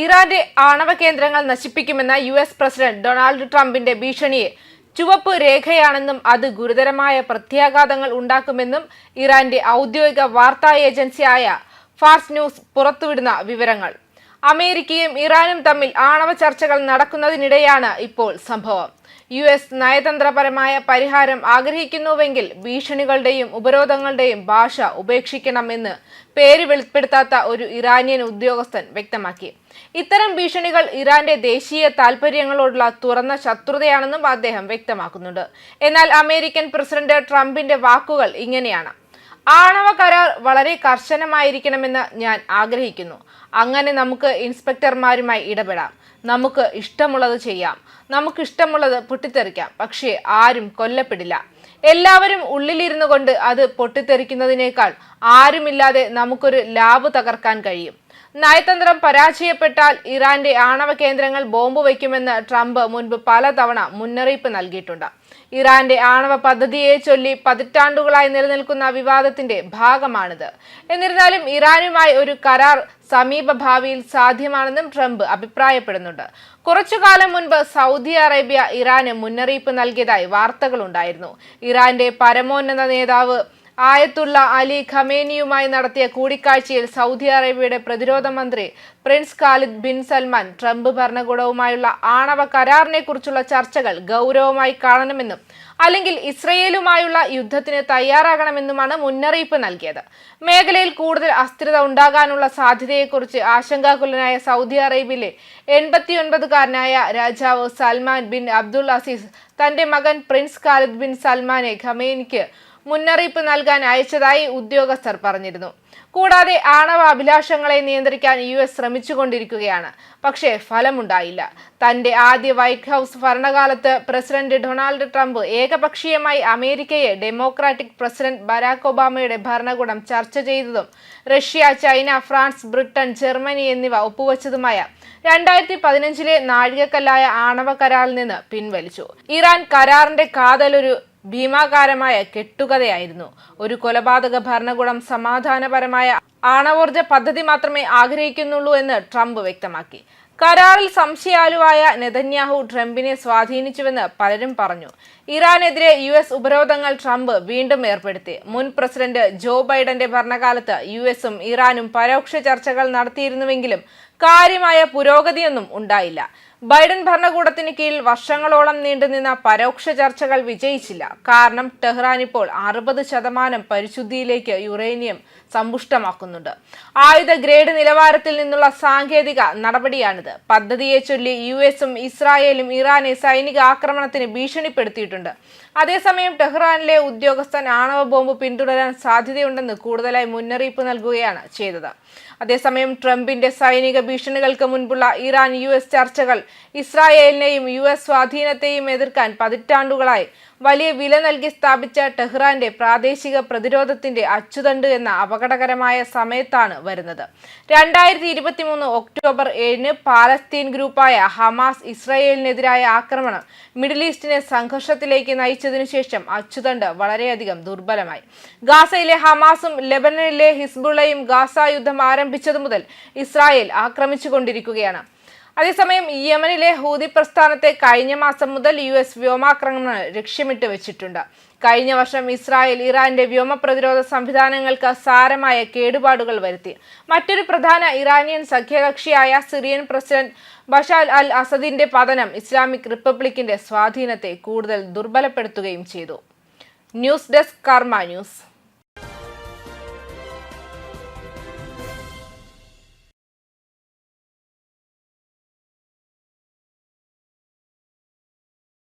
ഇറാന്റെ ആണവ കേന്ദ്രങ്ങൾ നശിപ്പിക്കുമെന്ന യു എസ് പ്രസിഡന്റ് ഡൊണാൾഡ് ട്രംപിന്റെ ഭീഷണിയെ ചുവപ്പ് രേഖയാണെന്നും അത് ഗുരുതരമായ പ്രത്യാഘാതങ്ങൾ ഉണ്ടാക്കുമെന്നും ഇറാന്റെ ഔദ്യോഗിക വാർത്താ ഏജൻസിയായ ഫാർസ് ന്യൂസ് പുറത്തുവിടുന്ന വിവരങ്ങൾ. അമേരിക്കയും ഇറാനും തമ്മിൽ ആണവ ചർച്ചകൾ നടക്കുന്നതിനിടെയാണ് ഇപ്പോൾ സംഭവം. യു എസ് നയതന്ത്രപരമായ പരിഹാരം ആഗ്രഹിക്കുന്നുവെങ്കിൽ ഭീഷണികളുടെയും ഉപരോധങ്ങളുടെയും ഭാഷ ഉപേക്ഷിക്കണമെന്ന് പേര് വെളിപ്പെടുത്താത്ത ഒരു ഇറാനിയൻ ഉദ്യോഗസ്ഥൻ വ്യക്തമാക്കി. ഇത്തരം ഭീഷണികൾ ഇറാന്റെ ദേശീയ താൽപര്യങ്ങളോടുള്ള തുറന്ന ശത്രുതയാണെന്നും അദ്ദേഹം വ്യക്തമാക്കുന്നുണ്ട്. എന്നാൽ അമേരിക്കൻ പ്രസിഡന്റ് ട്രംപിന്റെ വാക്കുകൾ ഇങ്ങനെയാണ്. ആണവ കരാർ വളരെ കർശനമായിരിക്കണമെന്ന് ഞാൻ ആഗ്രഹിക്കുന്നു. അങ്ങനെ നമുക്ക് ഇൻസ്പെക്ടർമാരുമായി ഇടപെടാം. നമുക്ക് ഇഷ്ടമുള്ളത് ചെയ്യാം. നമുക്ക് ഇഷ്ടമുള്ളത് പൊട്ടിത്തെറിക്കാം. പക്ഷേ ആരും കൊല്ലപ്പെടില്ല. എല്ലാവരും ഉള്ളിലിരുന്നു കൊണ്ട് അത് പൊട്ടിത്തെറിക്കുന്നതിനേക്കാൾ ആരുമില്ലാതെ നമുക്കൊരു ലാബ് തകർക്കാൻ കഴിയും. നയതന്ത്രം പരാജയപ്പെട്ടാൽ ഇറാന്റെ ആണവ കേന്ദ്രങ്ങൾ ബോംബ് വയ്ക്കുമെന്ന് ട്രംപ് മുൻപ് പലതവണ മുന്നറിയിപ്പ് നൽകിയിട്ടുണ്ട്. ഇറാന്റെ ആണവ പദ്ധതിയെ ചൊല്ലി പതിറ്റാണ്ടുകളായി നിലനിൽക്കുന്ന വിവാദത്തിന്റെ ഭാഗമാണിത്. എന്നിരുന്നാലും ഇറാനുമായി ഒരു കരാർ സമീപ ഭാവിയിൽ സാധ്യമാണെന്നും ട്രംപ് അഭിപ്രായപ്പെടുന്നുണ്ട്. കുറച്ചു കാലം മുൻപ് സൗദി അറേബ്യ ഇറാന് മുന്നറിയിപ്പ് നൽകിയതായി വാർത്തകളുണ്ടായിരുന്നു. ഇറാന്റെ പരമോന്നത നേതാവ് ആയത്തുള്ള അലി ഖമേനിയുമായി നടത്തിയ കൂടിക്കാഴ്ചയിൽ സൗദി അറേബ്യയുടെ പ്രതിരോധ മന്ത്രി prince Khalid bin Salman Trump ഭരണകൂടവുമായുള്ള ആണവ കരാറിനെക്കുറിച്ചുള്ള ചർച്ചകൾ ഗൗരവമായി കാണണമെന്നും അല്ലെങ്കിൽ ഇസ്രയേലുമായുള്ള യുദ്ധത്തിന് തയ്യാറാകണമെന്നുമാണ് മുന്നറിയിപ്പ് നൽകിയത്. മേഖലയിൽ കൂടുതൽ അസ്ഥിരത ഉണ്ടാകാനുള്ള സാധ്യതയെക്കുറിച്ച് ആശങ്കാകുലനായ സൗദി അറേബ്യയിലെ എൺപത്തിയൊൻപതുകാരനായ രാജാവ് സൽമാൻ ബിൻ അബ്ദുൾ അസീസ് തന്റെ മകൻ പ്രിൻസ് ഖാലിദ് ബിൻ സൽമാനെ ഖമേനിക്ക് മുന്നറിയിപ്പ് നൽകാൻ അയച്ചതായി ഉദ്യോഗസ്ഥർ പറഞ്ഞിരുന്നു. കൂടാതെ ആണവ അഭിലാഷങ്ങളെ നിയന്ത്രിക്കാൻ യു എസ് ശ്രമിച്ചുകൊണ്ടിരിക്കുകയാണ്. പക്ഷേ ഫലമുണ്ടായില്ല. തന്റെ ആദ്യ വൈറ്റ് ഹൗസ് ഭരണകാലത്ത് പ്രസിഡന്റ് ഡൊണാൾഡ് ട്രംപ് ഏകപക്ഷീയമായി അമേരിക്കയെ ഡെമോക്രാറ്റിക് പ്രസിഡന്റ് ബരാക് ഒബാമയുടെ ഭരണകൂടം ചർച്ച ചെയ്തതും Russia China France Britain Germany എന്നിവ ഒപ്പുവച്ചതുമായ രണ്ടായിരത്തി പതിനഞ്ചിലെ നാഴികക്കല്ലായ ആണവ കരാറിൽ നിന്ന് പിൻവലിച്ചു. ഇറാൻ കരാറിന്റെ കാതലൊരു ഭീമാകാരമായ കെട്ടുകഥയായിരുന്നു. ഒരു കൊലപാതക ഭരണകൂടം സമാധാനപരമായ ആണവോർജ പദ്ധതി മാത്രമേ ആഗ്രഹിക്കുന്നുള്ളൂ എന്ന് ട്രംപ് വ്യക്തമാക്കി. കരാറിൽ സംശയാലുവായ നെതന്യാഹു ട്രംപിനെ സ്വാധീനിച്ചുവെന്ന് പലരും പറഞ്ഞു. ഇറാനെതിരെ യു എസ് ഉപരോധങ്ങൾ ട്രംപ് വീണ്ടും ഏർപ്പെടുത്തി. മുൻ പ്രസിഡന്റ് ജോ ബൈഡന്റെ ഭരണകാലത്ത് യു എസും ഇറാനും പരോക്ഷ ചർച്ചകൾ നടത്തിയിരുന്നുവെങ്കിലും കാര്യമായ പുരോഗതിയൊന്നും ഉണ്ടായില്ല. ബൈഡൻ ഭരണകൂടത്തിന് കീഴിൽ വർഷങ്ങളോളം നീണ്ടുനിന്ന പരോക്ഷ ചർച്ചകൾ വിജയിച്ചില്ല. കാരണം ടെഹ്റാൻ ഇപ്പോൾ അറുപത് ശതമാനം പരിശുദ്ധിയിലേക്ക് യുറേനിയം സമ്പുഷ്ടമാക്കുന്നുണ്ട്. ആയുധ ഗ്രേഡ് നിലവാരത്തിൽ നിന്നുള്ള സാങ്കേതിക നടപടിയാണിത്. പദ്ധതിയെ ചൊല്ലി യു എസും ഇസ്രായേലും ഇറാനെ സൈനിക ആക്രമണത്തിന് ഭീഷണിപ്പെടുത്തിയിട്ടുണ്ട്. അതേസമയം ടെഹ്റാനിലെ ഉദ്യോഗസ്ഥൻ ആണവ ബോംബ് പിന്തുടരാൻ സാധ്യതയുണ്ടെന്ന് കൂടുതലായി മുന്നറിയിപ്പ് നൽകുകയാണ് ചെയ്തത്. അതേസമയം ട്രംപിന്റെ സൈനിക ഭീഷണികൾക്ക് മുൻപുള്ള ഇറാൻ യു ചർച്ചകൾ ഇസ്രായേലിനെയും യു സ്വാധീനത്തെയും എതിർക്കാൻ പതിറ്റാണ്ടുകളായി വലിയ വില നൽകി സ്ഥാപിച്ച ടെഹ്റാന്റെ പ്രാദേശിക പ്രതിരോധത്തിന്റെ അച്ചുതണ്ട് എന്ന അപകടകരമായ സമയത്താണ് വരുന്നത്. രണ്ടായിരത്തി ഇരുപത്തി മൂന്ന് ഒക്ടോബർ ഏഴിന് പാലസ്തീൻ ഗ്രൂപ്പായ ഹമാസ് ഇസ്രായേലിനെതിരായ ആക്രമണം മിഡിൽ ഈസ്റ്റിനെ സംഘർഷത്തിലേക്ക് നയിച്ചതിനു ശേഷം അച്ചുതണ്ട് വളരെയധികം ദുർബലമായി. ഗാസയിലെ ഹമാസും ലെബനനിലെ ഹിസ്ബുള്ളയും ഗാസ യുദ്ധം ആരംഭിച്ചതു മുതൽ ഇസ്രായേൽ ആക്രമിച്ചുകൊണ്ടിരിക്കുകയാണ്. അതേസമയം യമനിലെ ഹൂതി പ്രസ്ഥാനത്തെ കഴിഞ്ഞ മാസം മുതൽ യു എസ് വ്യോമാക്രമണങ്ങൾ ലക്ഷ്യമിട്ട് വെച്ചിട്ടുണ്ട്. കഴിഞ്ഞ വർഷം ഇസ്രായേൽ ഇറാന്റെ വ്യോമ പ്രതിരോധ സംവിധാനങ്ങൾക്ക് സാരമായ കേടുപാടുകൾ വരുത്തി. മറ്റൊരു പ്രധാന ഇറാനിയൻ സഖ്യകക്ഷിയായ സിറിയൻ പ്രസിഡന്റ് ബഷാൽ അൽ അസദിന്റെ പതനം ഇസ്ലാമിക് റിപ്പബ്ലിക്കിന്റെ സ്വാധീനത്തെ കൂടുതൽ ദുർബലപ്പെടുത്തുകയും ചെയ്തു. News desk Karma news.